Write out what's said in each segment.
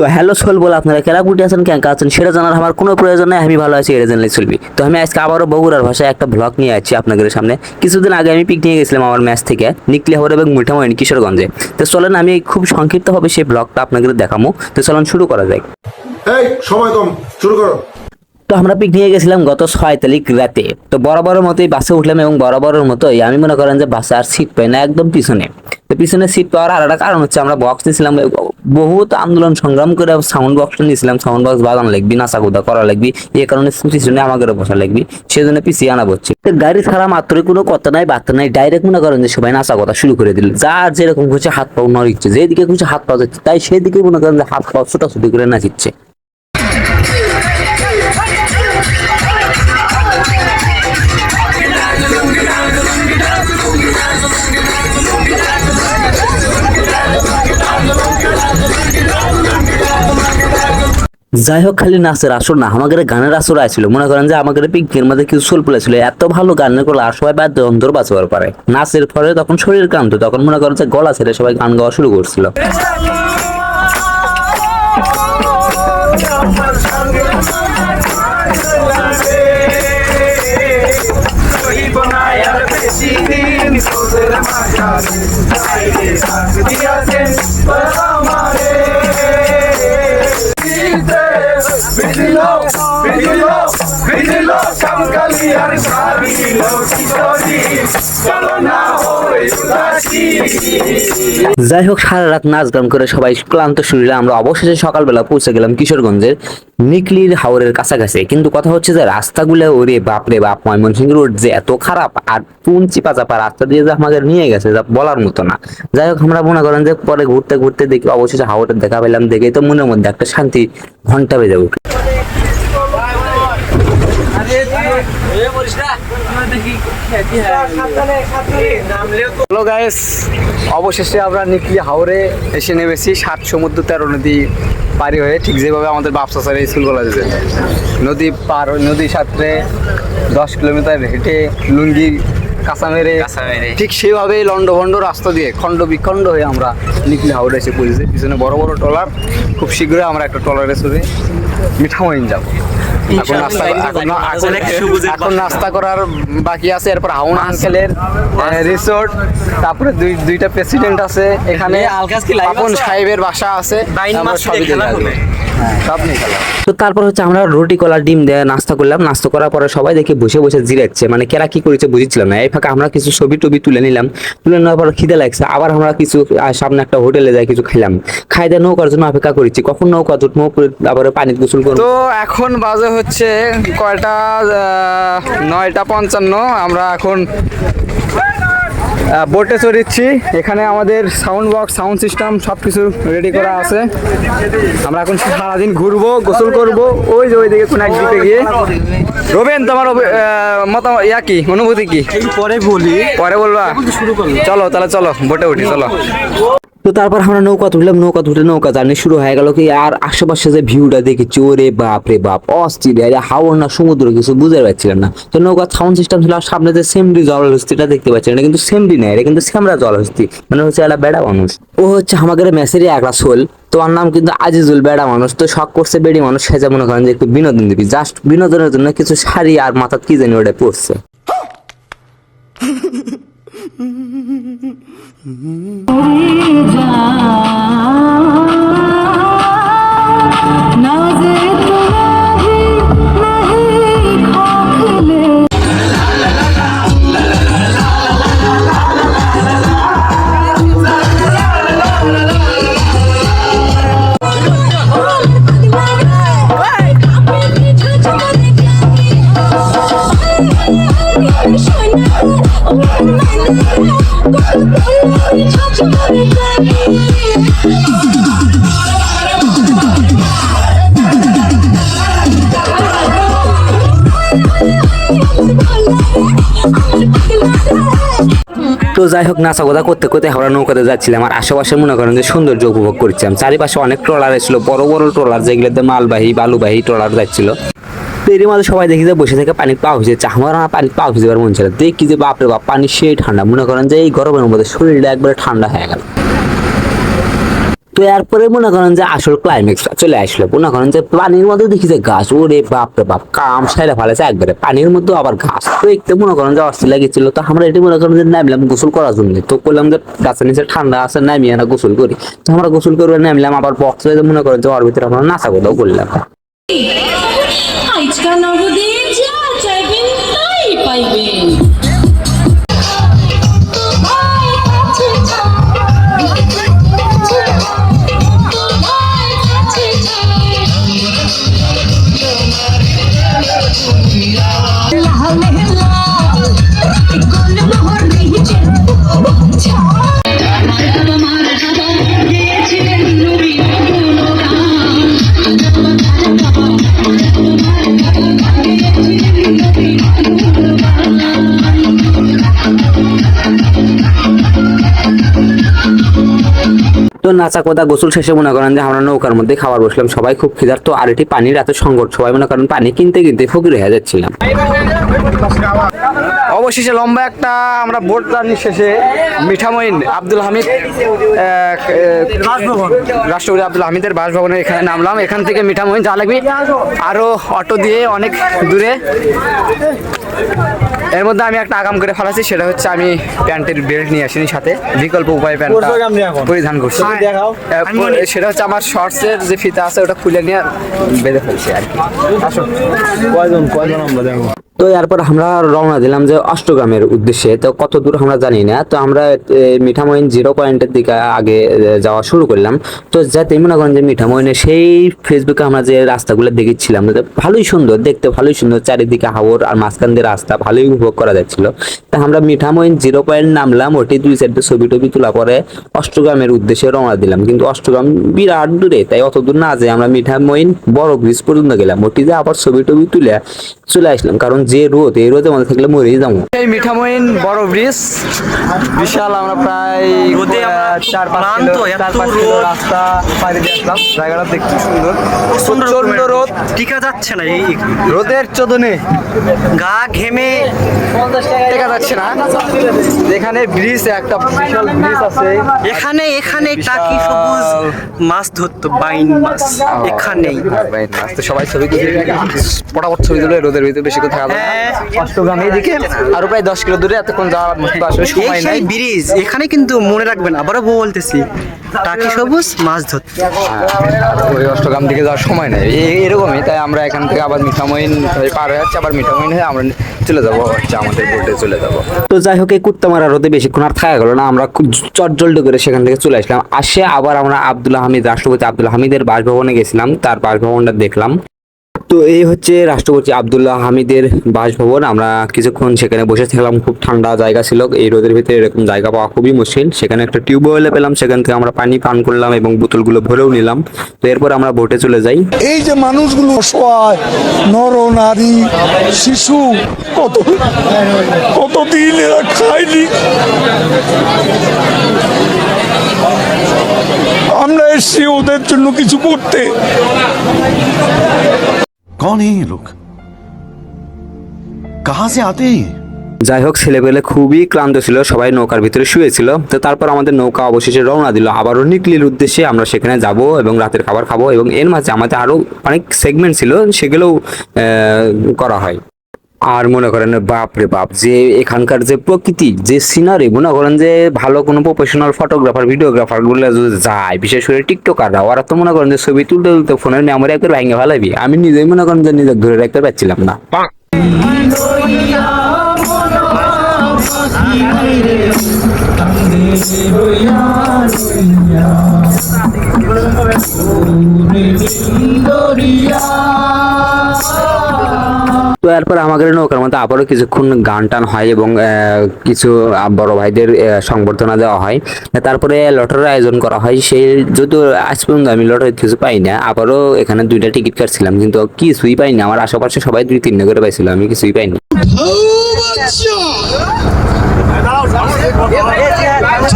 তো hello soul বলে আপনারা কেরা গুটি আছেন ক্যাঙ্কা আছেন সেটা জানার আমার কোনো প্রয়োজন নেই আমি ভালো আছি এটা জানলে চলবি তো আমি আজকে আবারও বগুড়ার ভাষায় একটা ব্লগ নিয়ে আছি আপনাদের সামনে। কিছুদিন আগে আমি পিকনিকে গেছিলাম আমার ম্যাচ থেকে নিকলি হাওড় এবং মিঠামইন কিশোরগঞ্জে। তো চলেন আমি খুব সংক্ষিপ্তভাবে সেই ব্লগটা আপনাদের দেখাবো তো চলেন শুরু করা যায় এই সময় কম শুরু করো। তো আমরা পিকনিকে গেছিলাম গত ছয় তারিখ রাতে। তো বরাবরের মতোই বাসে উঠলাম এবং বরাবরের মতোই আমি মনে করেন যে বাসে আর সিট পাই না একদম পিছনে। তো পিছনে সিট পাওয়ার আর একটা কারণ হচ্ছে আমরা বক্স নিয়েছিলাম বহুত আন্দোলন সংগ্রাম করে সাউন্ড বক্স নিয়েছিলাম, সাউন্ড বক্স বাগান লাগবি, নাচা কুদা করা লাগবি এই কারণে পিছনে আমাদের বসা লাগবি, সেজন্য পিছিয়ে আনা বলছি গাড়ি ছাড়া মাত্রই কোনো কথা নাই, বার্তা নাই ডাইরেক্ট মনে করেন যে সবাই নাচা কথা শুরু করে দিল। যার যেরকম খুঁজে হাত পাও নড়িচ্ছে, যেদিকে খুঁজে হাত পাওয়া যাচ্ছে, তাই সেদিকে মনে করেন যে হাত পাও ছোটাছুটি করে নাচিচ্ছে। যাই হোক খালি নাচের আসর না, আমাদের গানের আসর আসছিল মনে করেন যে আমাদের পিকনিকের মধ্যে কিছু সোল ছিল। এত ভালো গানের গলা আর সবাই বাদ্য অন্তর বাঁচবার পারে। নাচের পরে তখন শরীর কান্ত তখন মনে করেন যে গলা ছেড়ে সবাই গান গাওয়া শুরু করছিল। যাই হোক সারা রাত নাচ গান করে সবাই ক্লান্ত শরীরে আমরা অবশেষে সকালবেলা পৌঁছে গেলাম কিশোরগঞ্জের নিকলির হাওরের কাছাকাছি। কিন্তু কথা হচ্ছে যে, রাস্তাগুলো ওরে বাপরে বাপ, ময়মনসিংহ রোড যে এত খারাপ আর কোন চিপা চাপা রাস্তা দিয়ে যে আমাদের নিয়ে গেছে, যা বলার মতো না। যাই হোক আমরা মনে করেন যে পরে ঘুরতে ঘুরতে দেখি, অবশেষে হাওরের দেখা পেলাম দেখে তো মনের মধ্যে একটা শান্তি ঘণ্টা বেজে উঠে হ্যালো গাইস অবশেষে আমরা নিকলি হাওরে এসে নেমেছি সাত সমুদ্র তেরো নদী পারি হয়ে ঠিক যেভাবে আমাদের বাপসা স্যারের স্কুল কলেজে নদী পার নদীর সাথে দশ কিলোমিটার হেঁটে লুঙ্গি কাঁচা মেরে ঠিক সেইভাবেই লন্ডভন্ড রাস্তা দিয়ে খণ্ড বিখণ্ড হয়ে আমরা নিকলি হাওড়ে এসে পৌঁছেছি। পিছনে বড় বড় ট্রলার খুব শীঘ্রই আমরা একটা ট্রলারে চড়ে মিঠামইন যাব। এখন নাস্তা করার বাকি আছে। এরপর হাউন আঙ্কেলের রিসোর্ট তারপরে দুই দুইটা প্রেসিডেন্ট আছে। এখানে আপন সাহেবের বাসা আছে। হ্যাঁ, সব নিয়ে খেলা তো তারপর হচ্ছে আমরা রুটি কলা ডিম দেয়া নাস্তা করলাম। নাস্তা করার পরে সবাই দেখে বসে বসে জিরাচ্ছে মানে কেরা কি করেছে বুঝছিলাম না। এই ফাঁকে আমরা কিছু ছবি টবি তুলে নিলাম। তুলে নেওয়ার পর খিদে লাগছে। আবার আমরা কিছু সামনে একটা হোটেলে যাই কিছু খাইলাম। খাই দিয়ে নৌকার জন্য অপেক্ষা করেছি। কখন নৌকা উঠবো তারপরে পানি গোসল করব। তো এখন বাজে হচ্ছে কয়টা নয়টা পঞ্চান্ন। আমরা এখন বোটে চড়িচ্ছি। এখানে আমাদের সাউন্ড বক্স সাউন্ড সিস্টেম সব কিছু রেডি করা আছে। আমরা এখন সারাদিন ঘুরবো গোসল করব। ওই যে ওইদিকে কোন এক দিকে গিয়ে। রবেন তোমার মতামত ইয়া কি? অনুভূতি কি? পরে বলি। পরে বলবা? চলো তাহলে চলো বোটে উঠি চলো। তো তারপর আমরা নৌকা তুললাম, নৌকা তুলে নৌকা জার্নি শুরু হয়ে গেল কি, আর আশেপাশে যে ভিউটা দেখেছি, ওরে বাপ রে বাপ, অস্থির, আরে হাওর না, সমুদ্র কিছু বুঝতে পারছিলাম না। তো নৌকা সাউন্ড সিস্টেম ছিল, আর সামনে যে সেমরি জলহস্তিটা দেখতে পাচ্ছিলাম না কিন্তু সেমরি নেই এটা কিন্তু সেমরা জলহস্তি মানে হচ্ছে একটা বেড়া মানুষ। ও হচ্ছে আমাদের মেসেরই একটা তো ওর নাম কিন্তু আজিজুল বেড়া মানুষ, তো শখ করছে বেড়ি মানুষ সেজে মনে করেন যে একটু বিনোদন দিবি জাস্ট বিনোদনের জন্য কিছু শাড়ি আর মাথার কি জানি ওটা পড়ছে नाज़े তো যাই হোক, নাচা কথা করতে করতে আমরা নৌকাতে যাচ্ছিলাম আর আশেপাশে মনে করেন যে সৌন্দর্য উপভোগ করছিলাম। চারিপাশে অনেক ট্রলার এসেছিল, বড় বড় ট্রলার যেগুলোতে মালবাহী, বালুবাহী ট্রলার যাচ্ছিল। এর মাঝে সবাই দেখি যে বসে থেকে পানি পাওয়া ভিজেছে আমার আমার পানি পা ভিজাবার মন ছিল দেখি যে বাপরে বাপ, পানি সেই ঠান্ডা। মনে করেন যে এই গরমের মধ্যে শরীরটা একবারে ঠান্ডা হয়ে গেল। তো এরপরে মনে করেন যে আসল ক্লাইম্যাক্স চলে আসলো। মনে করেন যে পানির মধ্যে দেখি যে গাছ, ওরে বাপ রে বাপ, কাম সাইডে ফেলেছে একবারে। পানির মধ্যে আবার গাছ। তো একটু মনে করেন যে অস্থির লাগেছিল। তো আমরা এটি মনে করেন যে নামলাম গোসল করার জন্য। তো করলাম যে গাছের নিচে ঠান্ডা আছে, নামিয়ে না গোসল করি। তো আমরা গোসল করে নামলাম, আবার বক্স মনে করেন যে ওর ভিতরে আমরা নাচা কোথাও করলাম। আজকা নগদে যা চাইবেন তাই পাইবেন নাচা কোদা গোসল শেষে মনে করেন যে আমরা নৌকার মধ্যে খাবার বসলাম, সবাই খুব খিদার তো আর এটি পানির এত সংকট। সবাই মনে করেন পানি কিনতে কিনতে ফকির হয়ে যাচ্ছিলাম। অবশেষে লম্বা একটা আমরা বোট জার্নি শেষে মিঠামইন আব্দুল হামিদ রাষ্ট্রপতি আব্দুল হামিদের বাসভবনে এখানে নামলাম। এখান থেকে মিঠামইন যা লাগবে আরও অটো দিয়ে অনেক দূরে। এর মধ্যে আমি একটা আগাম করে ফেলাছি সেটা হচ্ছে আমি প্যান্টের বেল্ট নিয়ে আসিনি সাথে। বিকল্প উপায় প্যান্টটা পরিধান করছি। সেটা হচ্ছে আমার শর্টসের যে ফিতা আছে ওটা খুলে নিয়ে বেঁধে ফেলছি আর কি। আসো। তো এরপর আমরা রওনা দিলাম যে অষ্টগ্রামের উদ্দেশ্যে। তো কত দূর আমরা জানি না। তো আমরা মিঠামইন জিরো পয়েন্টের দিকে আগে যাওয়া শুরু করলাম। তো যাতে মনে করেন যে মিঠামইনে সেই ফেসবুকে আমরা যে রাস্তাগুলো দেখেছিলাম ভালোই সুন্দর, দেখতে ভালোই সুন্দর, চারিদিকে হাওর আর মাঝখান দিয়ে রাস্তা, ভালোই উপভোগ করা যাচ্ছিল। তা আমরা মিঠামইন জিরো পয়েন্ট নামলাম, ওটি দুই সাইডে ছবি টবি তোলা পরে অষ্টগ্রামের উদ্দেশ্যে রওনা দিলাম। কিন্তু অষ্টগ্রাম বিরাট দূরে, তাই অত দূর না যে আমরা মিঠামইন বড় ব্রিজ পর্যন্ত গেলাম। ওটি যে আবার ছবি টবি তুলে চলে আসলাম। কারণ যে রোদ এই রোদে মধ্যে থাকলে মরেই যাব। এই মিঠামইন বড় ব্রিজ বিশাল আমরা প্রায় চার পাঁচ চার পাঁচ কিলো রাস্তা পাড়ি দিয়ে আসলাম। জায়গাটা দেখতে সুন্দর। প্রচণ্ড রোদ টিকা যাচ্ছে না এই রোদের চোদনে। গা ঘেমে। দেখা যাচ্ছে না। এখানে ব্রিজ একটা বিশাল ব্রিজ আছে। এখানে এখানে টাকি সবুজ মাছ ধরতো বাইন মাছ। এখানেই। তো সবাই ছবি তুলে পটাপট ছবি তুলে রোদের ভিতরে বেশি। হ্যাঁ। অষ্টগ্রাম এইদিকে আরও প্রায় দশ কিলো দূরে এতক্ষণ যাওয়ার মতো আসলে সময় নাই। ব্রিজ এখানে কিন্তু মনে রাখবেন আবারও বলতেছি টাকি সবুজ মাছ ধরতো ওই অষ্টগ্রাম দিকে যাওয়ার সময় নেই। এরকমই তাই আমরা এখান থেকে আবার মিঠামইন পার হয়ে যাচ্ছি আবার মিঠামইন হয়ে আমরা চলে যাব হচ্ছে আমাদের বোটে চলে যাব। তো যাই হোক এই কুত্তা মারা রোদে বেশিক্ষণ আর থাকা গেল না আমরা চটজলটি করে সেখান থেকে চলে আসলাম। আসে আবার আমরা আব্দুল হামিদ রাষ্ট্রপতি আব্দুল হামিদের বাসভবনে গেছিলাম তার বাসভবনটা দেখলাম। তো এই হচ্ছে রাষ্ট্রপতি আবদুল্লাহ হামিদের বাসভবন। আমরা কিছুক্ষণ সেখানে বসে থাকলাম, খুব ঠান্ডা জায়গা ছিল। এই রোদের ভিতরে এরকম জায়গা পাওয়া খুবই মুশকিল। সেখানে একটা টিউবওয়েলে পেলাম, সেখান থেকে আমরা পানি পান করলাম এবং বোতলগুলো ভরেও নিলাম। তো এরপর আমরা ভোটে চলে যাই। এই যে মানুষগুলো অসহায় নর, নারী, শিশু, কত কতদিন এরা খায়নি? আমরা এসছি ওদের জন্য কিছু করতে। कौन है ये लोग कहां से आते हैं ये যাই হোক ছেলেপেলে খুবই ক্লান্ত ছিল সবাই নৌকার ভিতরে শুয়েছিল তো তারপর আমাদের নৌকা অবশেষে রওনা দিল আবারও নিকলির উদ্দেশ্যে আমরা সেখানে যাব এবং রাতের খাবার খাবো এবং এর মাঝে আমাদের আরো অনেক সেগমেন্ট ছিল সেগুলোও আহ, করা হয় আর মনে করেন বাপ রে বাপ, যে এখানকার যে প্রকৃতি, যে সিনারি মনে করেন যে ভালো কোনো প্রফেশনাল ফটোগ্রাফার ভিডিওগ্রাফারগুলো যদি যায়, বিশেষ করে টিকটকাররা ওরা তো মনে করেন যে ছবি তুলতে তুলতে ফোনের মেমোরি একবার ভেঙে ফেলাবি আমি নিজেই মনে করেন যে নিজে ধরে রাখতে পারছিলাম না। তো এরপর আমাদের নৌকার মধ্যে আবারও কিছুক্ষণ গান টান হয় এবং কিছু বড় ভাইদের সংবর্ধনা দেওয়া হয়। তারপরে লটারির আয়োজন করা হয়। সেই যদিও আজ পর্যন্ত আমি লটারি কিছু পাই না, আবারও এখানে দুইটা টিকিট কাটছিলাম, কিন্তু কিছুই পাইনি আমার আশেপাশে সবাই দুই তিনটা করে পাইছিল, আমি কিছুই পাইনি।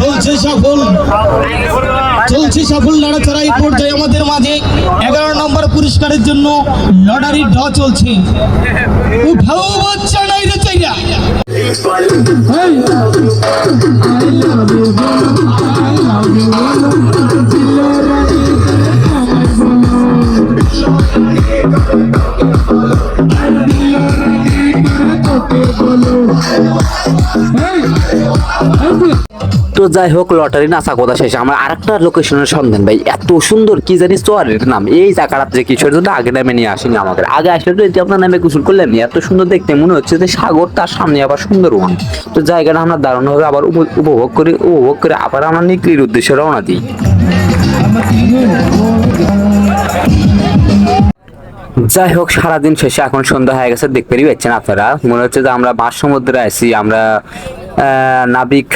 চলছে সফল। চলছে সফল লড়াচড়া এই পর্যায়ে আমাদের মাঝে এগারো নম্বর পুরস্কারের জন্য লটারি ড চলছে। উঠাও বাচ্চা নাই রে! I love you, I love you, তো যাই হোক, লটারি নাচা কথা শেষে। আমরা আরেকটা লোকেশনের সন্ধান, ভাই। এত সুন্দর, কি আর এটার নাম। এই জায়গাটা যে কিসের জন্য আগে নামে নিয়ে আসেনি আমাদের। আগে আসলে তো এটি আপনার নামে গোসল করলেন এত সুন্দর দেখতে, মনে হচ্ছে যে সাগর তার সামনে আবার সুন্দরবন। তো জায়গাটা আমরা দারুণভাবে আবার উপ- উপভোগ করি, উপভোগ করে আবার আমরা নিকলির উদ্দেশ্যে রওনা দিই। যাই হোক, সারাদিন শেষে এখন সন্ধ্যা হয়ে গেছে দেখতে দেখতেই পাচ্ছেন আপনারা। মনে হচ্ছে যে আমরা বাস সমুদ্রে আছি, আমরা নাবিক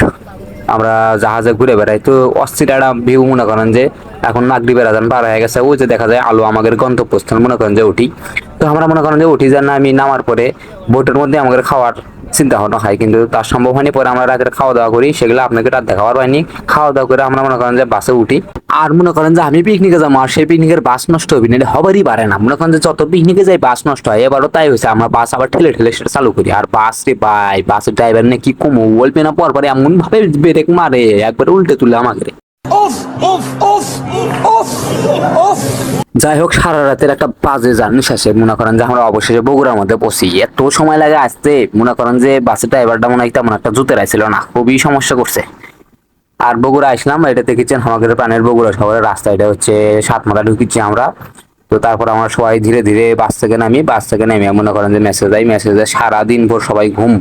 আমরা জাহাজে ঘুরে বেড়াই। তো অস্থির একটা ভিউ মনে করেন যে এখন নাগরি বেড়াজান পার হয়ে গেছে। ওই যে দেখা যায় আলো আমাদের গন্তব্যস্থান মনে করেন যে উঠি তো আমরা মনে করেন যে উঠি যে না, আমি নামার পরে বোটের মধ্যে আমাদের খাওয়ার চিন্তা ভাবনা হয়, কিন্তু তার সম্ভব হয়নি, পরে আমরা রাতের খাওয়া দাওয়া করি, সেগুলো আপনাকে রাত দেখাবার পাইনি খাওয়া দাওয়া করে আমরা মনে করেন যে বাসে উঠি। আর মনে করেন যে আমি পিকনিকে যাব, আর সেই পিকনিকের বাস নষ্ট হবে না হবারই পারে না। মনে করেন যে যত পিকনিকে যাই বাস নষ্ট হয়, এবারও তাই হয়েছে, আমরা বাস আবার ঠেলে ঠেলে সেটা চালু করি। আর বাস রে ভাই বাসের ড্রাইভার নে কি কমো, বলবে না পর পরে এমন ভাবে ব্রেক মারে, একবার উল্টে তুলে আমাকে যাই হোক সারা রাতের একটা বাজে জার্নি শেষে মনে করেন যে আমরা অবশেষে বগুড়ার মধ্যে পৌঁছি। এত সময় লাগে আসতে। মনে করেন যে বাসের ড্রাইভারটা মনে হয় তেমন একটা জুতে রাইছিল না। খুবই সমস্যা করছে। আর বগুড়া আসলাম, এটা দেখেছেন আমাদের প্রাণের বগুড়া শহরের রাস্তা। এটা হচ্ছে সাতমাথা ঢুকিছি আমরা। তো তারপর আমরা সবাই ধীরে ধীরে বাস থেকে নামি, বাস থেকে নেমে। মনে করেন যে মেসেজ দেয় মেসেজ সারাদিন ভোর সবাই ঘুম।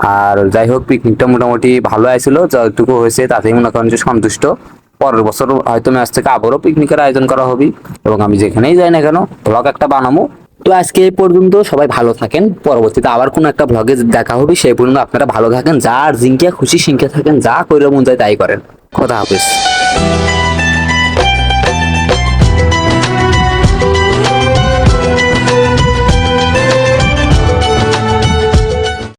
আর যাই হোক পিকনিকটা মোটামুটি ভালো আসছিল যতটুকু হয়েছে তাতেই মনে করেন যে সন্তুষ্ট। পরের বছর হয়তো ম্যাচ থেকে আবারও পিকনিকের আয়োজন করা হবে এবং আমি যেখানেই যাই না কেন ব্লগ একটা বানাবো। তো আজকে এই পর্যন্ত সবাই ভালো থাকেন। পরবর্তীতে আবার কোনো একটা ব্লগে দেখা হবে, সেই পর্যন্ত আপনারা ভালো থাকেন। যা আর জিঙ্কিয়া খুশি সিঙ্কিয়া থাকেন, যা করে মন যায় তাই করেন। কথা হাফিজ।